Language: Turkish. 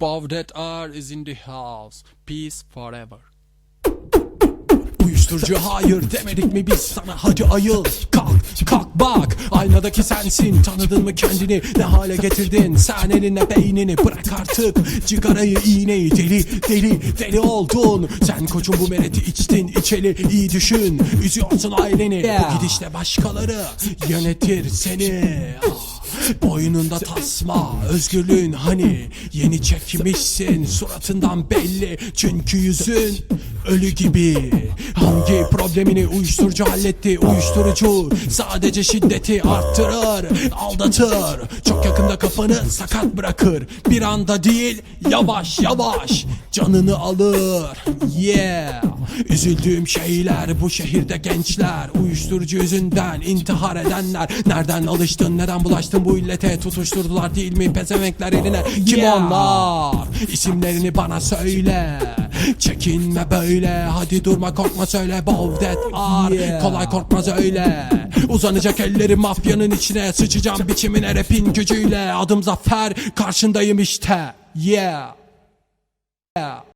Bow that is in the house. Peace forever. Uyuşturucu hayır demedik mi biz sana? Hadi ayıl. Kalk. Kalk bak. Aynadaki sensin. Tanıdın mı kendini? Ne hale getirdin? Sen eline beynini bırak artık. Cigarayı iğneyi deli deli deli oldun. Sen koçum bu mereti içtin içeli iyi düşün. Üzüyorsun aileni. Bu gidişle başkaları yönetir seni. Ah, Boynunda tasma özgürlüğün hani? Yeni çekmişsin suratından belli. Çünkü yüzün ölü gibi. Hangi problemini uyuşturucu halletti? Uyuşturucu sadece şiddeti arttırır Aldatır Çok yakında kafanı sakat bırakır. Bir anda değil yavaş yavaş. Canını alır. Yeah. Üzüldüğüm şeyler bu şehirde gençler. Uyuşturucu yüzünden intihar edenler. Nereden alıştın neden bulaştın bu illete? Tutuşturdular değil mi pezevenkler eline? Kim Yeah. onlar? İsimlerini bana söyle Çekinme böyle Hadi durma korkma söyle that ar Yeah. Kolay korkmaz öyle. Uzanacak elleri mafyanın içine Sıçacağım biçimine rapin gücüyle. Adım zafer karşındayım işte. Yeah. Yeah